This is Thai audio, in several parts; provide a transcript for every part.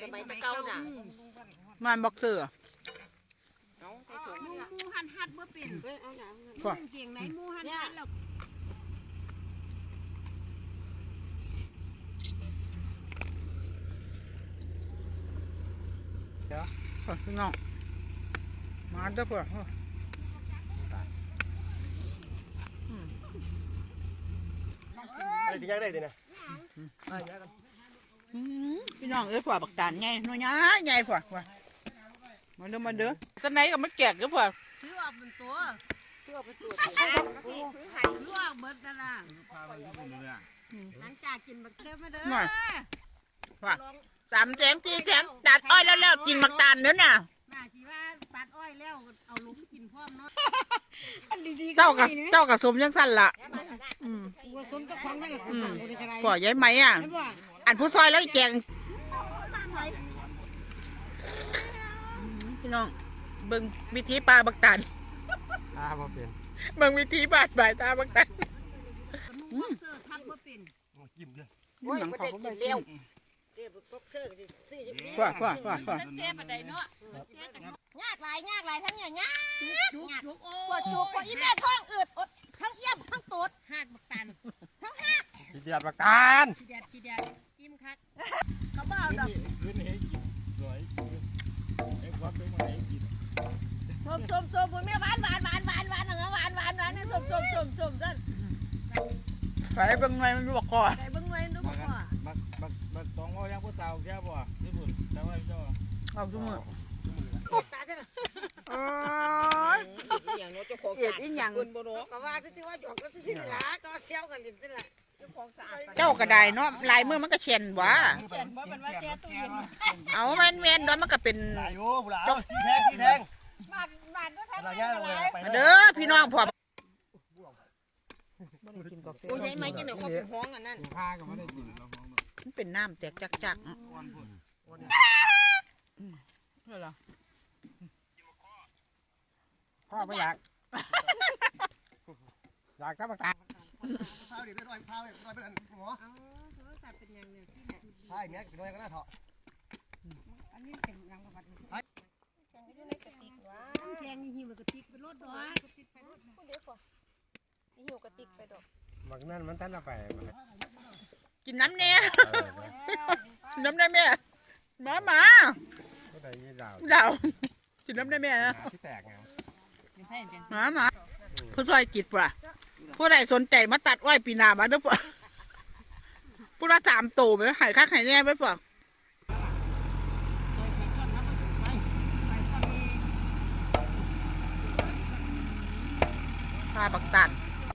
สมัยตะเก่าน่ะมันบอกเซอเอาไปหถุงมูหมูหันหัดบ่เป็นเอ้ยเอาหนังค่ะเก่งไหนหมูหันหัดแล้วพี่น้องมาเด้อเพื่อนไอ้ที่ยังได้ดินะ อืมพี่น้องเอ้ยผัวบักตาลไงน้อยใหญ่ใหญ่ผัวผัวมาเด้อมาเด้อสไนก็มาแจกเด้อผัวถือออกเป็นตัวเพื่อไปตรวจลวกเบิดนั่นล่ะหลังจากกินบักเด้อมาเด้อสามแสงสี่แสงตัดอ้อยแล้วแล้วกินบักตาลเด้อน่ะน่าสิว่าตัดอ้อยแล้วเอาลุมกินพร้อมเนาะเจ้ากับเจ้ากับสมยังสั้นละอืมว่าสมเจ้าของนั่นแหละอืมเป็นอยายไหมอะไม่ว่ อันผู้ซอยแล้วอีแกงพี่น้องเบิ่งวิธีปลาบักตาลอ่าบ่เป็นเบิ่งวิธีบาดบายตาบักตาลหมูเสื้อทักบ่เป็นจิ้มเลยโอ้ยไม่ได้กินเร็วเจ็บปกเสื้อกันสิสิผัวผัวผัวผัวเจ๊บัดใดเนาะยากหลายยากหลายทั้งเนี่ยยากจุกจุกโอ้ปวดจุกปวดอีแม่ท้องอืดอดทั้งเอี้ยมทั้งตูดหักบักตันขี้เดียดปากตาลขี้แดดขี้แดดกิมคัก บ่เอาดอกขึ้นให้กินสวยไอ้ความเป็นมาให้กินสมสมสมผมมีหวานหวานหวานหวานหวานหนึ่งหวานหวานหวานนี่สมสมสมสมท่านใส่เบิ้งไม้มันอยู่บอกคอใส่เบิ้งไม้ดูบอกคอบักบักบักตองว่ายังผู้สาวแค่บ่ญี่ปุ่นแต่ว่าเจ้าเอาทุกมือตาเจ้าเอ้ยอย่างน้อยเจ้าของเอ็ดอีหยังคนบ่เนาะก็ว่าที่ว่าหยอกก็ที่ละก็เซลกันลิ้นที่ละ เจ้าของสะอาดเจ้าก็ได้เนาะลายมือมันก็เขียนหว่าเขียนบ่เป็นว่าแช่ตู้เย็นเอาแม่นแม่นๆด้วยมันก็เป็นหลายโอ้ผู้หลานขี้แทงขี้แทงมากมากก็ทำอะไรได้เงี้ยหเลยลายไปมาเด้อพี่น้องพ่อโอ้ยายไหมจังได๋เขาเป็นห้องอันนั้นผ้าก็ไม่ได้กินเราของมันเป็นน้ำแตกจักๆเนาะนี่เหรอพ่อไม่อยากอยากกับปากตา ลพาดิไปด้วยพาไปด้วยเป็นอันหมอเอาโทรศัพท์เป็นอย่างเนี่ยที่พาอย่างเงี้ยกินด้วยก็น่าเถาะอันนี้เป็นยังบ่บัดนี้แข็งอยู่ในกระติกวะน้ำแข็งนี่หิวกระติกไปรถดอกกระติกไปรถพูดเด้อพ่อนหิวกระติกไปดอกบักนั่นมันท่านเอาไปกินน้ำเนี่ยกินน้ำได้แม่หมาหมาดาวกินน้ำได้แม่นะที่แตกไงหมาหมาผู้ช่วยกิจป่ะ ผู้ใดสนใจมาตัดอ้อยปีนามาเด้อป่ะผู้ละสามโตไหมหายคักหายแน่ไว้ป่ะปลาบักตัน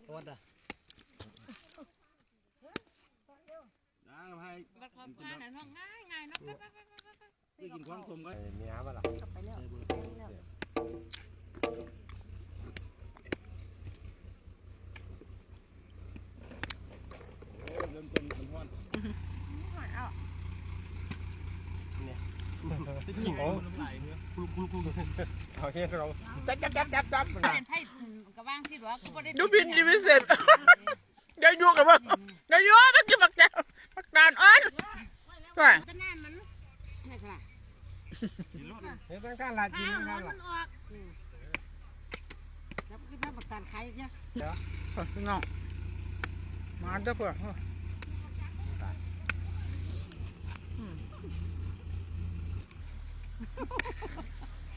ตัวอะน้าให้งง่ายง่ายนะได้กินความสมก็มีหาบ้าล่ะ อ้โอเคคราจับจับจับจับจับเป็นไพ่กระว่างที่หรอก็ได้ดูบินดิวิเศษได้ยั่กับว่ได้ยั่วต้องกินผักแจ่วผักดานอ่อนว่ะเฮ้ยเป็นการลาจีนนะครับมันออกแล้นมาเป็นผักกาดไข่เนี่ยเดี๋ยวน้องมาเด้อเพื่อน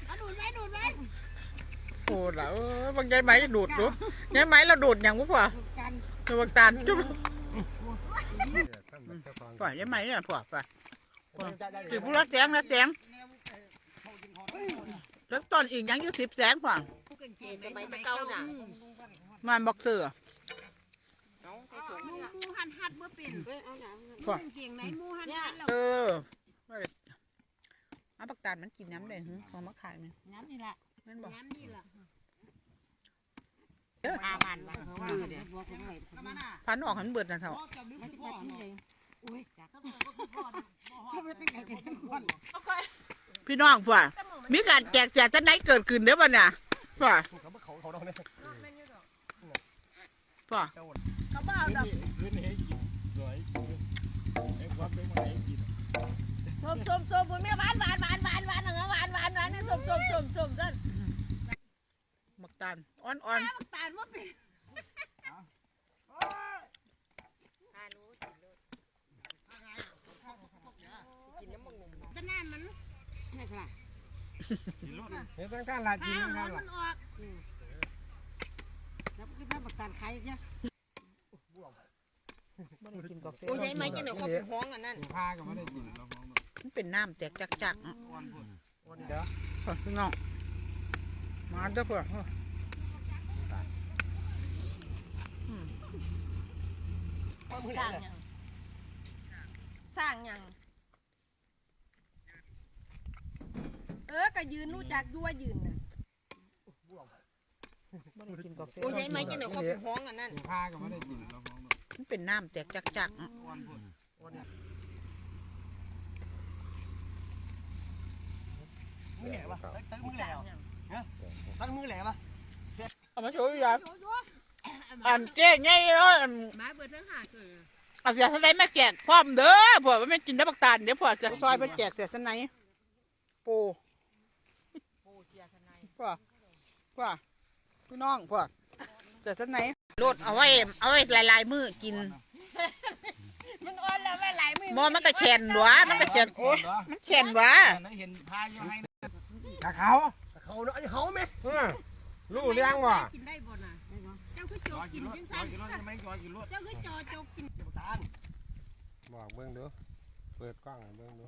เอาดูดไว้ดูดไว้โอ้แล้วบางยายไหมดูดดูยายไหมเราดูดอย่างพวกป่ะกันคือบักตานจุ๊บป่ป่ะยายไหมเนี่ยป่ะป่ะะถือผู้รักแสงรักแสงแล้วตอนอีกยังอยู่สิบแสงป่ะผู้เก่งสมัยตะเก่าน่ะมันบ็อกเซอร์เอาไปถุงหมูหมูหันหัดบ่เป็นเอ้ยเอาหนังป่ะเก่งไหนหมูหันหัดแล้วเออ เอาบักตานมันกินน้ำได้หึเอามาขายไหมน้ำนี่ล่ะนั่นบอกน้ำนี่ล่ะอามันว่าดื้อเด้อพันออกหันเบิดนะเท่าอุ้ยจักพี่น้องป่ะมีการแจกแจกจะไหนเกิดขึ้นเด้อป่ะเนี่ยป่ะเขาเขาเขาเนี่ยป่ะเขาเบาดอกคืนนี้ให้กิน สวยไอ้ความเป็นมาให้กินสส้มส้มส้มบุญมีหวานหวานหวานหวานหวานหวานหวานหวานนี่ส้มส้มส้มส้มส้มมักตาลอ่อนอ่อนน้ำตาลว่าเป็นตารู้กินน้ำมันงมก็น่ามันนี่ค่ะเห็นตั้งการลาจีนอ้าวตั้งการมัลานออกแล้วพี่พาบักตาลไข่เนี่ยบ่ได้กินกาแฟโอ้ยายไหมจะเดี๋ยวเขาไปห้องอันนั้นพาก็ไม่ได้กินเราฟ้อง มันเป็นน้ำแตกจักจักๆเนาะเดี๋ยวเออพี่น้องมาเด้อเพื่อนสร้างยังสร้างยังเออก็ยืนรู้จักยั่วยืนน่ะบ่ได้กินกาแฟโอ้ยายไหมจะเดี๋ยวเขาไปห้องอันนั้นพาก็ไม่ได้กินเราฟ้องมันเป็นน้ำแตกจักจักๆเนาะ มึงแหล่ปะตั้งมึงแหล่ฮะตั้งมึงแหล่ปะเอามาโชว์ยายอันเจ๊ไงเอ้ยอันมาเบิดทั้งหาเกิดเอาเสียสไนแม่แจกพร้อมเด้อผัวว่าไม่กินได้บักตาลเดี๋ยวผัวจะซอยไปแจกเสียสไนปูปูเสียทนายผัวผัวพี่น้องผัวเสียสไนรดเอาไว้เอาไว้หลายๆมือกินมันอ่อนแล้วไม่ไหลมือมอมันก็แข็นหวะมันก็แข็นโอ้ยมันแข็นหวะ ตาเขาเขาเนาะไอ้เขาไหมรู้เรื่องว่ะกินได้บ่น่ะเจ้าคือโจจอกกิกินนรถจังจอซั่นกินรถยังไม่จอกินรถเจ้าคือจอโจกกินตาลบอกเบิ้งดูเปิดกล้องเบิ้งดู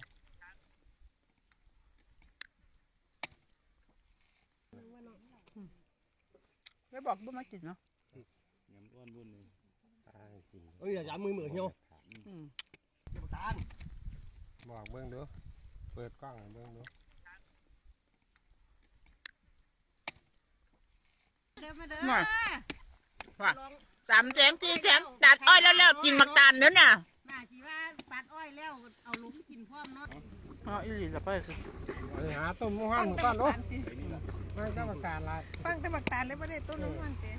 ไม่บอกบ่มากินเนาะยำอ้วนบุญเลยตาจริงเอ้ยอย่ามือเหมือเหี่ยวอืมตาลบอกเบิ้งดูเปิดกล้องเบิ้งดู เด้อมาเด้อหน่อยว่าสามแจงสี่แจงตัดอ้อยแล้วแล้วกินบักตาลเด้อน่ะมาสิว่าปัดอ้อยแล้วเอาลุมกินพร้อมเนาะอ๋ออีหลีละไปคือไปหาต้มหมูหันก่อนดูมันก็ประการอะไรฟังแต่บักตาลเลยไม่ได้ต้นน้ำมันเตะ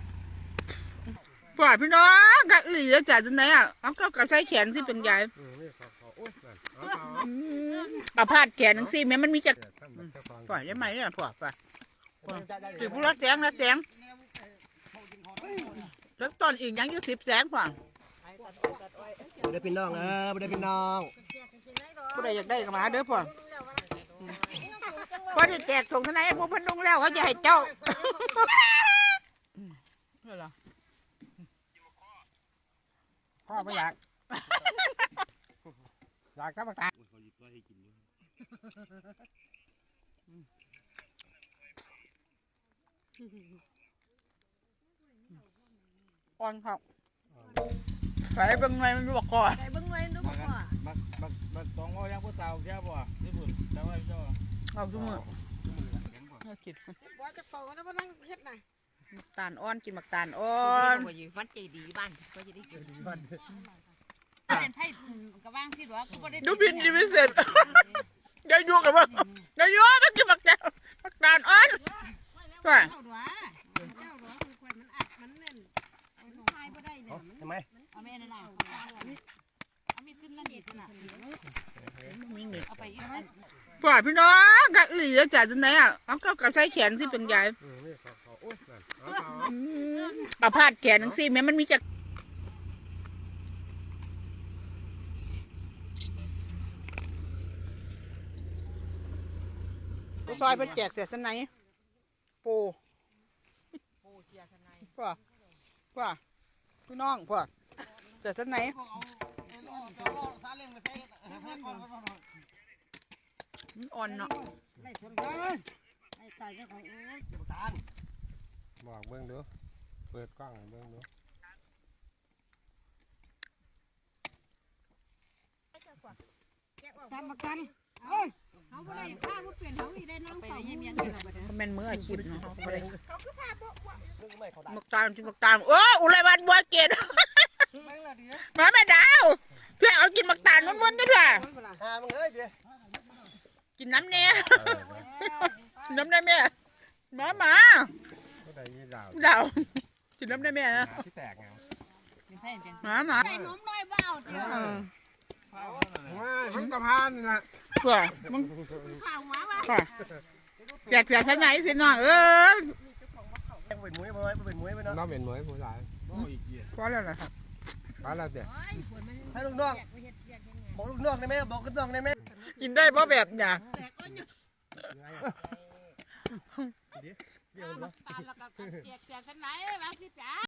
ผัวพี่น้องกักอีหลีแล้วจ่าจังไหนอะเอาก็กับใช้แขนที่เป็นใหญ่อืมนี่เขาเขาโอ๊ยนั่นเอาเอาอืมเอาพาดแขนจังซี่แม่มันมีจักเดี๋ยวทำแบบเจ้าของปล่อยได้ไหมเนี่ยผัวป่ะได้ได้สิผู้ละแสงละแสง แล้วตอนอีกยังอยู่สิบแสงผัวไม่ได้เป็นน้องเออไม่ได้เป็นน้องผู้ใดอยากได้ก็มาเด้อผัวพอได้แจกส่งทนายพวกพนุงแล้วเขาจะให้เจ้านี่เหรอพ่อไม่อยากอยากก็ประการ อ่อนครับใส่เบิ่งไงมันบอกก่อนใส่เบิ้งไว้ดูบ่พ่อบักบักบักตองว่ายังผู้สาวแค่บ่ญี่ปุ่นแต่ว่าเจ้าเอาทุกมือเอากินบ่จะเฝ้าแล้วมานั่งเฮ็ดน่ะมักตาลอ่อนกินมักตาลอ่อเพิ่นนบ่อยู่ฟันใจดีบ้านก็จะได้เกิดบ้านเป็นไผก็ว่างที่ว่าก็บ่ได้ดูบินดีไม่เสร็จยายยุ่งกับว่ายายยุ่งมันกินมักตาลมักตาลอ่อนว่า ม่นั่นน่ะเอามีขึ้นนั่นอีกน่ะมีหนึ่งเอาไปอีกอันป่าพี่น้องกักอีหลีแล้วจ่าจังไหนอะเอาก็กับใช้แขนที่เป็นใหญ่อืมนี่เขาเขาโอ๊ยนั่นเอาเอาอืมเอาพาดแขนทั้งสี่แม่มันมีจักซอยไปแจกเสียสไนปูปูเสียทนายป่ะป่ะพี่น้องป่ะเสียสไนมันอ่อนเนาะได้สมได้อ้ตายจ้ของเอ้ยาลบอกเบิ้งดูเปิดกล้องเบิ้งดูตามประกันเขาบ่ได้ผ้าบ่เปลี่ยนเขาอีได้นั่งเฝ้ายี่ยมๆกันแล้วบัดนี้เขาแม่นมืออาชีพเนาะบ่ได้มึงไม่เขาได้หมกตามจิหมกตามโอ้อุไรวันบัวเกต มาแม่ดาวเพื่อเอากินหมกตาลมันๆด้วยเพื่อหามึงเอ้ยเดี๋ยวกินน้ำเนี่ยกินน้ำได้แม่มามาก็ได้ยี่ดาวดาวกินน้ำได้แม่นะหาที่แตกไงเป็นไผเป็นมามาใส่นมน้อยบ่เอาเด้ออืมพมันกระพานนะเพื่อมึงข้าวหมาว่าเพื่อแจกเสียสนไหนสิน้องเออยังเป็นมวยบ่ไว้เป็นมวยไปเนาะน้ำเป็นเหมือนผู้ชายพอแล้วนะครับ ไปแล้วเดี๋ยวให้ลูกน้องบอกลูกน้องได้ไหมบอกลูกน้องได้ไหมกินได้เพราะแบบเนี่ยแต่ก็อยู่ปลาแล้วก็แจกแจกกันไหนบางสิจ๋า